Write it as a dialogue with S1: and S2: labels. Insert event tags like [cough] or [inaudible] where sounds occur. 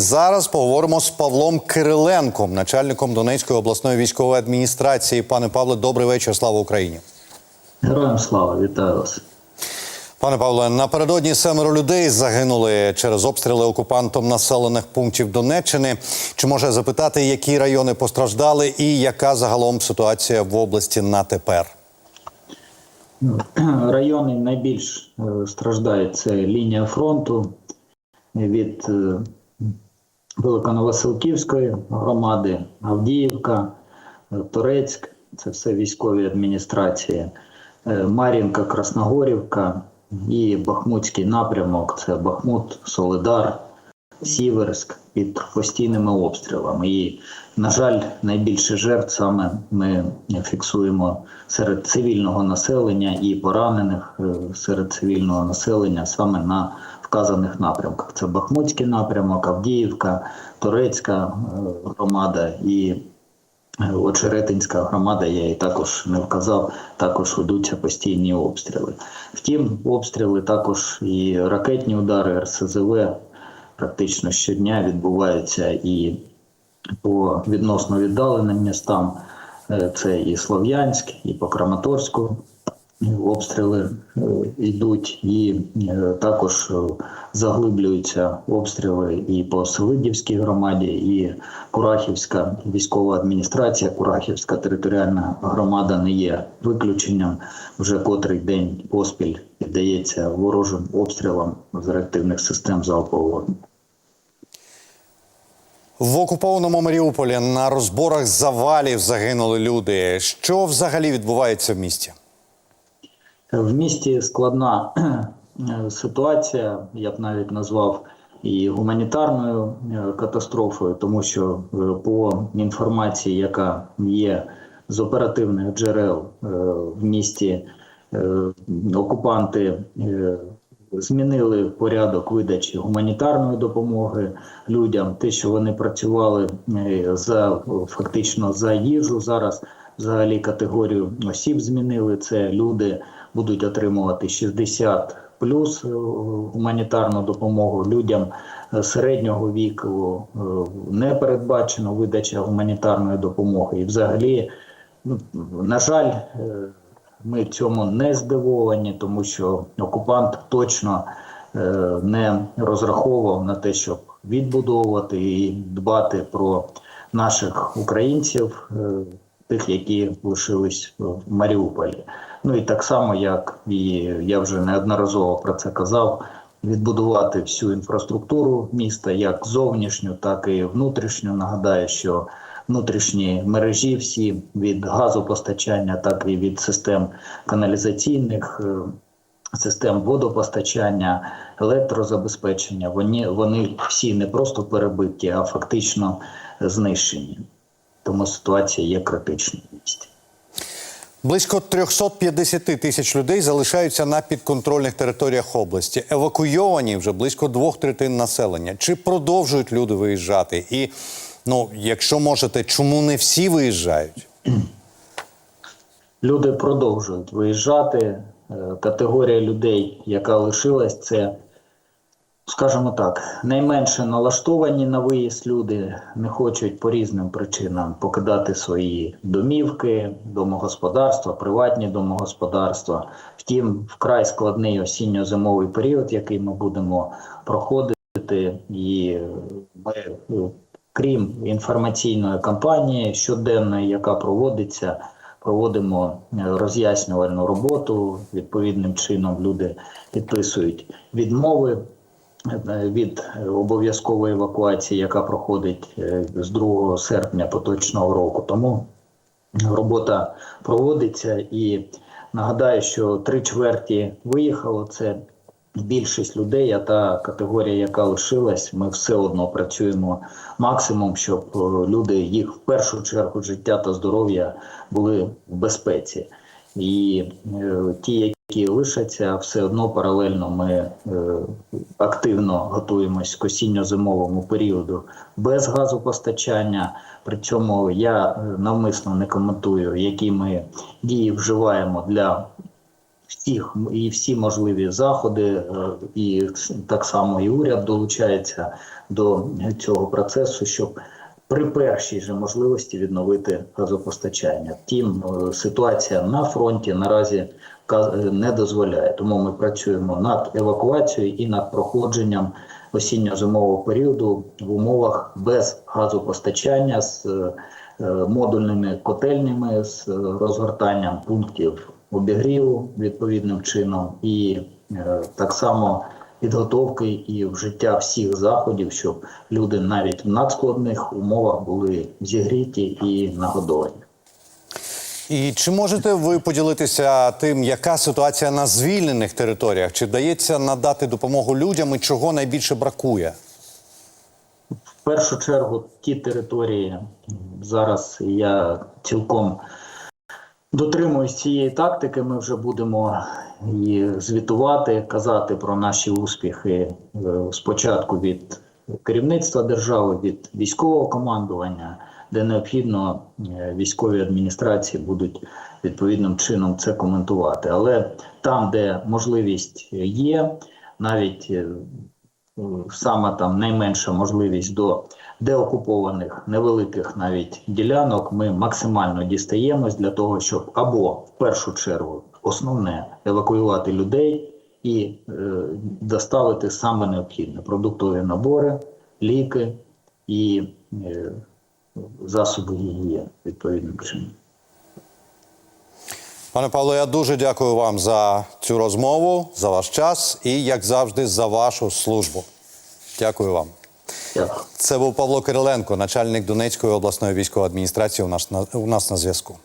S1: зараз поговоримо з Павлом Кириленком, начальником Донецької обласної військової адміністрації. Пане Павле, добрий вечір. Слава Україні.
S2: Героям слава, вітаю вас.
S1: Пане Павле, напередодні семеро людей загинули через обстріли окупантом населених пунктів Донеччини. Чи може запитати, які райони постраждали, і яка загалом ситуація в області на тепер? [clears throat]
S2: Райони найбільш е, страждають це лінія фронту від Великоновасилківської громади, Авдіївка, Торецьк, це все військові адміністрації, е, Мар'їнка, Красногорівка і Бахмутський напрямок це Бахмут, Солидар, Сіверськ під постійними обстрілами. І, на жаль, найбільше жертв саме ми фіксуємо серед цивільного населення і поранених е, серед цивільного населення саме на вказаних напрямках. Це Бахмутський напрямок, Авдіївка, Турецька е, громада і е, Очеретинська громада, я її також не вказав, також ведуться постійні обстріли. Втім, обстріли також і ракетні удари РСЗВ практично щодня відбуваються і по відносно віддаленим містам. Е, Це і Слов'янськ, і по Краматорську обстріли е, йдуть, і е, також е, заглиблюються обстріли і по Селидівській громаді, і Курахівська військова адміністрація, Курахівська територіальна громада не є виключенням. Вже котрий день поспіль піддається ворожим обстрілам з реактивних систем залпового.
S1: В окупованому Маріуполі на розборах завалів загинули люди. Що взагалі відбувається в місті?
S2: В місті складна е, ситуація, я б навіть назвав і гуманітарною е, катастрофою, тому що е, по інформації, яка є з оперативних джерел в місті, окупанти змінили порядок видачі гуманітарної допомоги людям. Те, що вони працювали за фактично за їжу, зараз взагалі категорію осіб змінили. Це люди будуть отримувати 60 плюс е, гуманітарну допомогу людям е, середнього віку. е, Не передбачено видача гуманітарної допомоги. І взагалі, ну, на жаль, ми цьому не здивовані, тому що окупант точно не розраховував на те, щоб відбудовувати і дбати про наших українців, тих, які лишились в Маріуполі. Ну і так само, як і я вже неодноразово про це казав, відбудувати всю інфраструктуру міста, як зовнішню, так і внутрішню. Нагадаю, що внутрішні мережі всі від газопостачання, так і від систем каналізаційних. е, Систем водопостачання, електрозабезпечення, вони, вони всі не просто перебиті, а фактично знищені. Тому ситуація є критичною в місті.
S1: Близько 350 тисяч людей залишаються на підконтрольних територіях області. Евакуйовані вже близько двох третин населення. Чи продовжують люди виїжджати? І ну, якщо можете, чому не всі виїжджають?
S2: Люди продовжують виїжджати. Е, Категорія людей, яка лишилась, це, скажімо так, найменше налаштовані на виїзд люди не хочуть по різним причинам покидати свої домівки, домогосподарства, приватні домогосподарства. Втім, вкрай складний осінньо-зимовий період, який ми будемо проходити, і ми, ну, крім інформаційної кампанії щоденної, яка проводиться проводимо е, роз'яснювальну роботу. Відповідним чином люди підписують відмови від обов'язкової евакуації, яка проходить е, з 2 серпня поточного року. Тому робота проводиться і нагадаю, що три чверті виїхало. Це більшість людей, а та категорія, яка лишилась, ми все одно працюємо максимум, щоб е, люди їх в першу чергу життя та здоров'я були в безпеці. І е, ті, які лишаться, все одно паралельно ми е, активно готуємось к осінньо-зимовому періоду без газопостачання. При цьому я е, навмисно не коментую, які ми дії вживаємо для всіх і всі можливі заходи, е, і так само і уряд долучається до цього процесу, щоб при першій же можливості відновити газопостачання. Втім, ситуація на фронті наразі не дозволяє. Тому ми працюємо над евакуацією і над проходженням осінньо-зимового періоду в умовах без газопостачання з е, модульними котельнями, з розгортанням пунктів обігріву відповідним чином, і е, так само підготовки і вжиття всіх заходів, щоб люди навіть в надскладних умовах були зігріті і нагодовані.
S1: І чи можете ви поділитися тим, яка ситуація на звільнених територіях? Чи вдається надати допомогу людям і чого найбільше бракує?
S2: В першу чергу ті території зараз я цілком дотримуюсь цієї тактики. Ми вже будемо і звітувати, казати про наші успіхи е, спочатку від керівництва держави, від військового командування, де необхідно е, військові адміністрації будуть відповідним чином це коментувати. Але там, де можливість є, навіть е, саме там найменша можливість до деокупованих невеликих навіть ділянок, ми максимально дістаємось для того, щоб або в першу чергу основне евакуювати людей і е, доставити саме необхідне продуктові набори, ліки і е, засоби її відповідним чином.
S1: Пане Павло, я дуже дякую вам за цю розмову, за ваш час і, як завжди, за вашу службу. Дякую вам.
S2: Дякую.
S1: Це був Павло Кириленко, начальник Донецької обласної військової адміністрації. У нас на, у нас на зв'язку.